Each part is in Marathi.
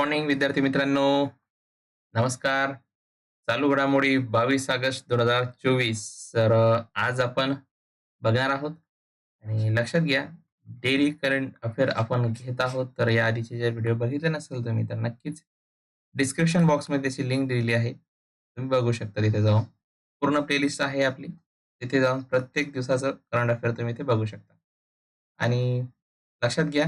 मॉर्निंग विद्यार्थी मित्रांनो. नमस्कार. चालू घडामोडी बावीस ऑगस्ट दोन हजार चोवीस. तर आज आपण बघणार आहोत आणि लक्षात घ्या डेली करंट अफेअर आपण घेत आहोत. तर या आधीचे जे व्हिडिओ बघितले नसेल तुम्ही तर नक्कीच डिस्क्रिप्शन बॉक्समध्ये त्याची लिंक दिलेली आहे. तुम्ही बघू शकता तिथे जाऊन. पूर्ण प्लेलिस्ट आहे आपली. तिथे जाऊन प्रत्येक दिवसाचं करंट अफेअर तुम्ही ते बघू शकता. आणि लक्षात घ्या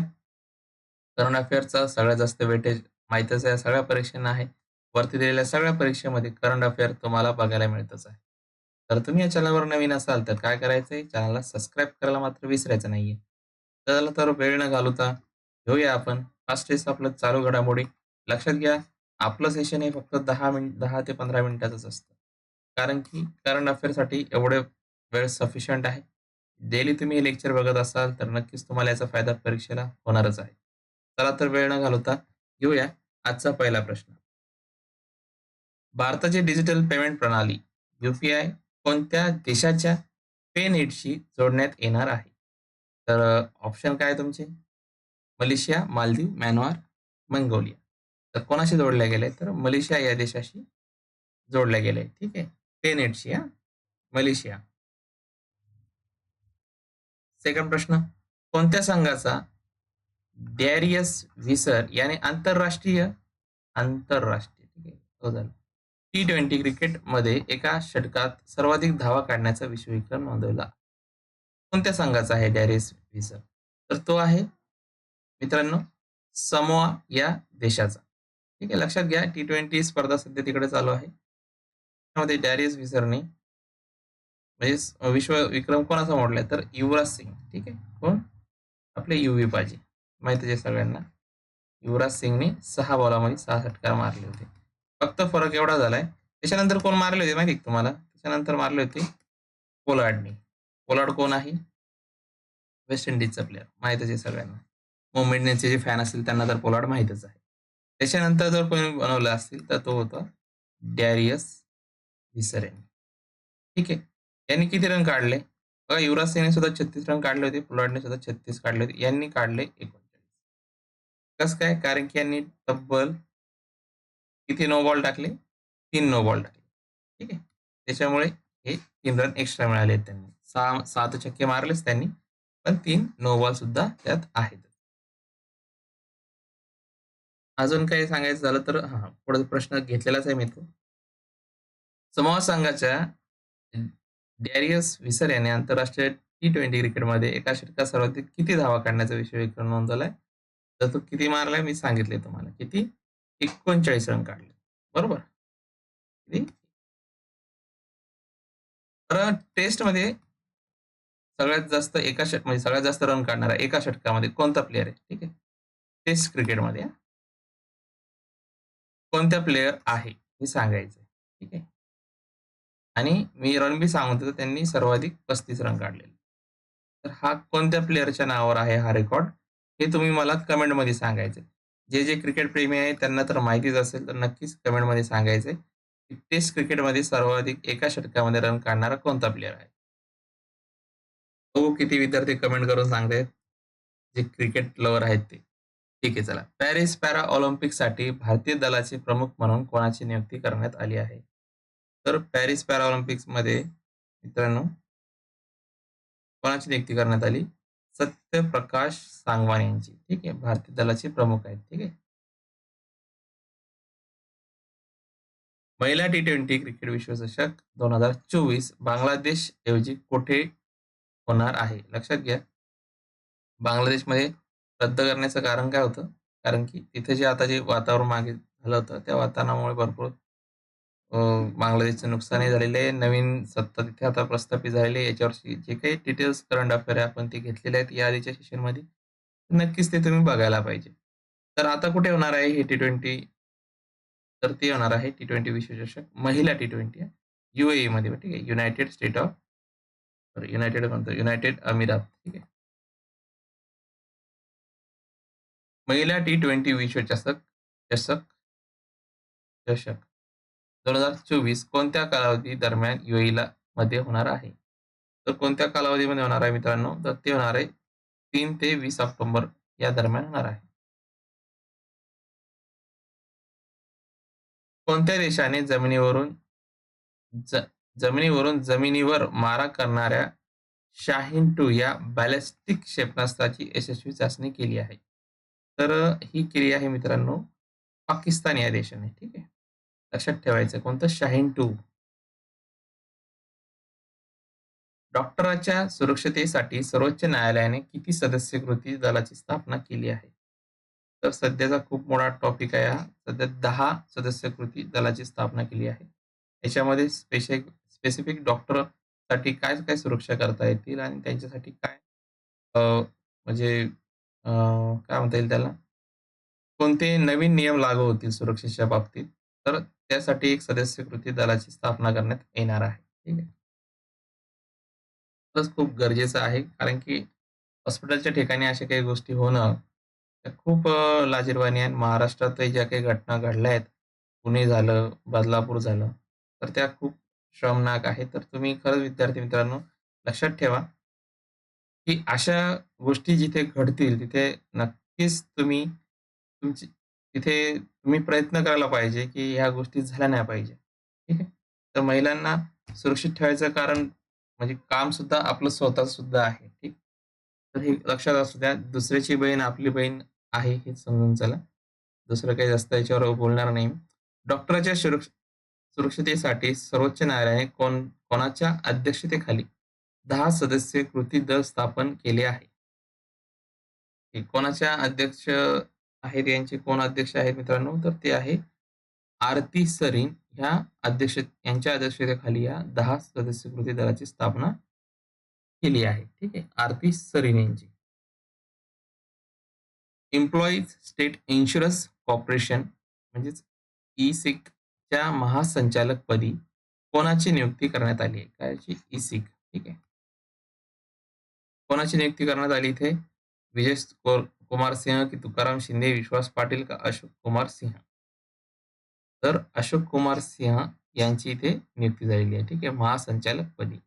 करंट अफेअरचा सगळ्यात जास्त वेटेज माहीतच आहे सगळ्या परीक्षांना आहे. वरती दिलेल्या सगळ्या परीक्षेमध्ये करंट अफेअर तुम्हाला बघायला मिळतच आहे. तर तुम्ही या चॅनलवर नवीन असाल तर काय करायचंय? चॅनलला सबस्क्राईब करायला मात्र विसरायचं नाहीये. चला तर वेळ न घालवता घेऊया आपण फास्ट टेस्ट आपलं चालू घडामोडी. लक्षात घ्या आपलं सेशन हे फक्त दहा मिनिट दहा ते पंधरा मिनिटाचंच असतं. कारण की करंट अफेअरसाठी एवढे वेळ सफिशियंट आहे. डेली तुम्ही हे लेक्चर बघत असाल तर नक्कीच तुम्हाला याचा फायदा परीक्षेला होणारच आहे. चला तर वेळ न घालवता घेऊया. आजचा पहिला प्रश्न. भारताची डिजिटल पेमेंट प्रणाली युपीआय कोणत्या देशाच्या पेनेटशी जोडण्यात येणार आहे? तर ऑप्शन काय तुमचे? Malaysia Maldives Myanmar Mongolia. तर कोणाशी जोडल्या गेले? तर मलेशिया या देशाशी जोडल्या गेले. ठीक आहे? पेनेटशी हा? मलेशिया. सेकंड प्रश्न. कोणत्या संघाचा डॅरियस व्हिसर याने आंतरराष्ट्रीय आंतरराष्ट्रीय ठीक आहे. हो झालं. टी ट्वेंटी क्रिकेटमध्ये एका षटकात सर्वाधिक धावा काढण्याचा विश्वविक्रम नोंदवला. कोणत्या संघाचा आहे डॅरियस व्हिसर तर तो आहे मित्रांनो समोआ या देशाचा. ठीक आहे लक्षात घ्या टी ट्वेंटी स्पर्धा सध्या तिकडे चालू आहे. त्यामध्ये डॅरियस व्हिसरने म्हणजे विश्व विक्रम कोणाचा मोडलाय तर युवराज सिंग. ठीक आहे कोण? आपले युवी पाजी माहितीच आहे सगळ्यांना. युवराज सिंगने सहा बॉलामध्ये सहा षटकार मारले होते. फक्त फरक एवढा झालाय त्याच्यानंतर कोण मारले होते माहिती तुम्हाला? त्याच्यानंतर मारले होते पोलार्डने. पोलार्ड कोण आहे? वेस्ट इंडिजचा प्लेअर माहितच आहे सगळ्यांना. मुंबई जे फॅन असतील त्यांना तर पोलार्ड माहितच आहे. त्याच्यानंतर जर कोणी बनवलं असतील तर तो होता डॅरियस विसरेन ठीक आहे. यांनी किती रन काढले? बघा युवराज सिंगने सुद्धा छत्तीस रन काढले होते पोलार्डने सुद्धा छत्तीस काढले होते. यांनी काढले एकोणचाळीस कसं काय? कारण की यांनी तब्बल किती नो बॉल टाकले? तीन नो बॉल टाकले. ठीक आहे? त्याच्यामुळे हे तीन रन एक्स्ट्रा मिळाले आहेत त्यांनी. सहा सात छक्के मारलेच त्यांनी पण तीन नो बॉल सुद्धा त्यात आहेत. अजून काही सांगायचं झालं तर हा पुढे प्रश्न घेतलेलाच आहे मी तो समूह संघाच्या डॅरियस विसर याने आंतरराष्ट्रीय टी ट्वेंटी क्रिकेटमध्ये एका षटकात सर्वाधिक किती धावा काढण्याचा विश्वविक्रम नोंदवलाय? तर तो किती मारलाय मी सांगितले तुम्हाला. किती? एकोणचाळीस रन काढले. बरोबर? किती? तर टेस्टमध्ये सगळ्यात जास्त एका षट म्हणजे सगळ्यात जास्त रन काढणारा एका षटकामध्ये कोणता प्लेअर आहे? ठीक आहे? टेस्ट क्रिकेटमध्ये कोणत्या प्लेअर आहे? हे सांगायचं ठीक आहे? आणि मी रन बी सांगून होतो त्यांनी सर्वाधिक पस्तीस रन काढलेले. तर हा कोणत्या प्लेअरच्या नावावर आहे हा रेकॉर्ड हे तुम्ही मला कमेंटमध्ये सांगायचं. जे जे क्रिकेट प्रेमी आहे त्यांना तर माहितीच असेल तर नक्कीच कमेंटमध्ये सांगायचंय की टेस्ट क्रिकेटमध्ये सर्वाधिक एका षटकामध्ये रन काढणारा कोणता प्लेअर आहे? हो किती विद्यार्थी कमेंट करून सांगतायत? जे क्रिकेट लवर आहेत ते. ठीक आहे चला. पॅरिस पॅरा ऑलिम्पिकसाठी भारतीय दलाचे प्रमुख म्हणून कोणाची नियुक्ती करण्यात आली आहे? तर पॅरिस पॅरा ऑलिम्पिक्समध्ये मित्रांनो कोणाची नियुक्ती करण्यात आली? सत्यप्रकाश सांगवान यांची ठीक आहे? भारतीय दलाचे प्रमुख आहेत. ठीक आहे? महिला टी ट्वेंटी क्रिकेट विश्वचषक दोन हजार चोवीस बांगलादेश ऐवजी कुठे होणार आहे? लक्षात घ्या. बांगलादेशमध्ये रद्द करण्याचं कारण काय होतं? कारण की तिथे जे आता जे वातावरण मागे झालं होतं त्या वातावरणामुळे भरपूर बांगलादेशचं नुकसानही झालेलं आहे. नवीन सत्ता तिथे आता प्रस्थापित झालेली आहे. याच्यावरची जे काही डिटेल्स करंट अफेअर आहे आपण ते घेतलेले आहेत या आधीच्या सेशनमध्ये नक्कीच ते तुम्ही बघायला पाहिजे. तर आता कुठे होणार आहे हे टी ट्वेंटी तर ते होणार आहे टी ट्वेंटी विश्वचषक महिला टी ट्वेंटी युएई मध्ये ठीक आहे. युनायटेड स्टेट ऑफ युनायटेड म्हणतो युनायटेड अमिरात ठीक आहे. महिला टी ट्वेंटी विश्वचषक चषक चषक. दोन हजार चोवीस कोणत्या कालावधी दरम्यान युएईला मध्ये होणार आहे? तर कोणत्या कालावधीमध्ये होणार आहे मित्रांनो? तर ते होणार आहे तीन ते वीस ऑक्टोबर या दरम्यान होणार आहे. कोणत्या देशाने जमिनीवरून ज जमिनीवरून जमिनीवर मारा करणाऱ्या शाहीन टू या बॅलिस्टिक क्षेपणास्त्राची यशस्वी चाचणी केली आहे? तर ही केली आहे मित्रांनो पाकिस्तान या देशाने ठीक आहे? लक्षात ठेवायचं. कोणतं? शाहीन टू. डॉक्टरांच्या सुरक्षतेसाठी सर्वोच्च न्यायालयाने किती सदस्य कृती दलाची स्थापना केली आहे? तर सध्याचा खूप मोठा टॉपिक आहे हा. सध्या दहा सदस्य कृती दलाची स्थापना केली आहे. याच्यामध्ये स्पेसिफिक स्पेसिफिक डॉक्टरसाठी काय काय सुरक्षा करता येतील आणि त्यांच्यासाठी काय म्हणजे काय म्हणता येईल त्याला? कोणते नवीन नियम लागू होतील सुरक्षेच्या बाबतीत? तर त्यासाठी एक सदस्य कृती दलाची स्थापना करण्यात येणार आहे. ठीक आहे? खरंच खूप गरजेचं आहे. कारण की हॉस्पिटलच्या ठिकाणी अशा काही गोष्टी होणं खूप लाजीरवाणी आहे. महाराष्ट्रातही ज्या काही घटना घडल्या आहेत पुणे झालं बदलापूर झालं तर त्या खूप श्रमनाक आहे तर तुम्ही खरंच विद्यार्थी मित्रांनो लक्षात ठेवा की अशा गोष्टी जिथे घडतील तिथे नक्कीच तुम्ही तुमची तिथे तुम्ही प्रयत्न करायला पाहिजे की ह्या गोष्टी झाल्या नाही पाहिजे. ठीक आहे? तर महिलांना सुरक्षित ठेवायचं कारण म्हणजे काम सुद्धा आपलं स्वतः सुद्धा आहे. ठीक? तर हे लक्षात असू द्या दुसऱ्याची बहीण आपली बहीण आहे हे समजून चला. दुसरं काही जास्त याच्यावर बोलणार नाही. डॉक्टरच्या सुरक्षतेसाठी सर्वोच्च न्यायालयाने कोण कोणाच्या अध्यक्षतेखाली दहा सदस्य कृती दल स्थापन केले आहे. कोणाच्या अध्यक्ष आहेत यांचे कोण अध्यक्ष आहेत मित्रांनो? तर ते आहे आरती सरीन. ह्या अध्यक्ष यांच्या अध्यक्षतेखाली या दहा सदस्य कृती दलाची स्थापना केली आहे. ठीक आहे? आरती सरीन यांची. एम्प्लॉईज स्टेट इन्शुरन्स कॉर्पोरेशन म्हणजेच ई च्या महासंचालकपदी कोणाची नियुक्ती करण्यात आली आहे? कायची ई सिक ठीक आहे? कोणाची नियुक्ती करण्यात आली इथे? विजय कुमार सिंह की तुकाराम शिंदे विश्वास पाटील का अशोक कुमार सिंह. तर अशोक कुमार सिंह यांची इथे नियुक्ती झालेली आहे. ठीक आहे. महासंचालकपदी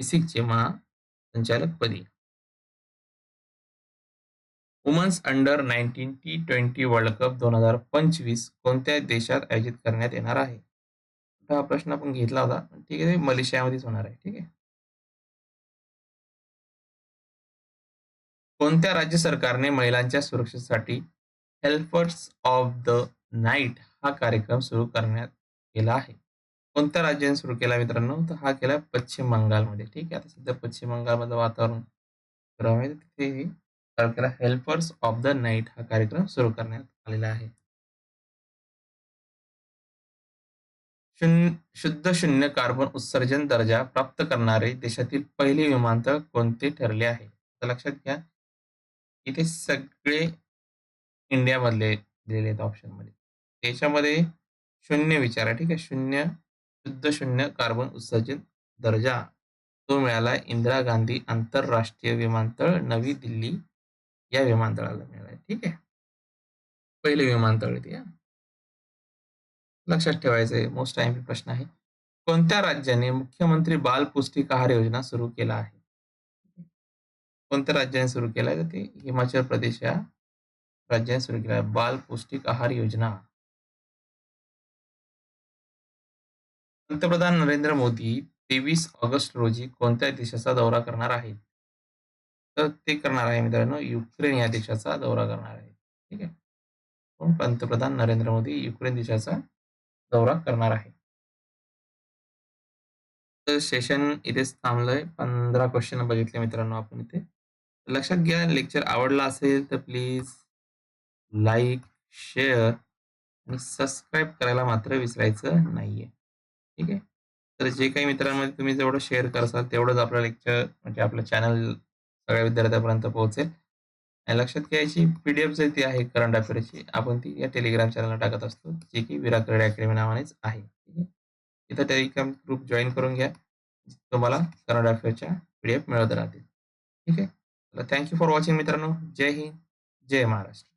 इसिकचे महासंचालकपदी women's under nineteen T twenty world cup दोन हजार पंचवीस कोणत्या देशात आयोजित करण्यात येणार आहे? हा प्रश्न आपण घेतला होता. ठीक आहे. मलेशियामध्येच होणार आहे. ठीक आहे. कोणत्या राज्य सरकारने महिलांच्या सुरक्षेसाठी हेल्पर्स ऑफ द नाईट हा कार्यक्रम सुरू करण्यात केला आहे? कोणत्या राज्याने सुरू केला मित्रांनो? तर हा केला पश्चिम बंगालमध्ये. ठीक आहे आता सध्या पश्चिम बंगालमध्ये वातावरण गरम आहे. तिथे हेल्पर्स ऑफ द नाईट हा कार्यक्रम सुरू करण्यात आलेला आहे. शुद्ध शून्य कार्बन उत्सर्जन दर्जा प्राप्त करणारे देशातील पहिले विमानतळ कोणते ठरले आहे? लक्षात घ्या इथे सगळे इंडियामधले दिलेले आहेत ऑप्शनमध्ये त्याच्यामध्ये शून्य विचारा ठीक आहे? शून्य शुद्ध शून्य कार्बन उत्सर्जन दर्जा. तो मिळाला इंदिरा गांधी आंतरराष्ट्रीय विमानतळ नवी दिल्ली या विमानतळाला मिळाला ठीक आहे? पहिले विमानतळ ते लक्षात ठेवायचं मोस्ट टाइम प्रश्न आहे. कोणत्या राज्याने मुख्यमंत्री बाल पौष्टिक आहार योजना सुरू केला आहे? कोणत्या राज्याने सुरू केला आहे? ते हिमाचल प्रदेश या राज्याने सुरू केला बाल पौष्टिक आहार योजना. पंतप्रधान नरेंद्र मोदी तेवीस ऑगस्ट रोजी कोणत्या देशाचा दौरा करणार आहेत? तर ते करणार आहे मित्रांनो, युक्रेन या देशाचा दौरा करणार आहे. ठीक आहे? पंतप्रधान नरेंद्र मोदी युक्रेन देशाचा दौरा करणार आहे तर सेशन इथेच थांबलंय. पंधरा क्वेश्चन बघितले मित्रांनो आपण इथे. लक्षात घ्या लेक्चर आवडला असेल तर प्लीज लाईक शेअर आणि सबस्क्राईब करायला मात्र विसरायचं नाहीये. ठीक आहे? तर जे काही मित्रांमध्ये तुम्ही जेवढं शेअर करसाल तेवढंच आपलं लेक्चर म्हणजे आपलं चॅनल सगळ्या विद्यार्थ्यांपर्यंत पोहोचेल. आणि लक्षात घ्यायची पी डी एफ जे ती आहे करंट अफेअरची आपण ती या टेलिग्राम चॅनलला टाकत असतो जे की विरा क्रीडा अकॅडमी नावानेच आहे. ठीक आहे? तिथं टेलिग्राम ग्रुप जॉईन करून घ्या तुम्हाला करंट अफेअरच्या पी डी एफ मिळत राहतील. ठीक आहे? थँक्यू फॉर वॉचिंग मित्रांनो. जय हिंद. जय महाराष्ट्र.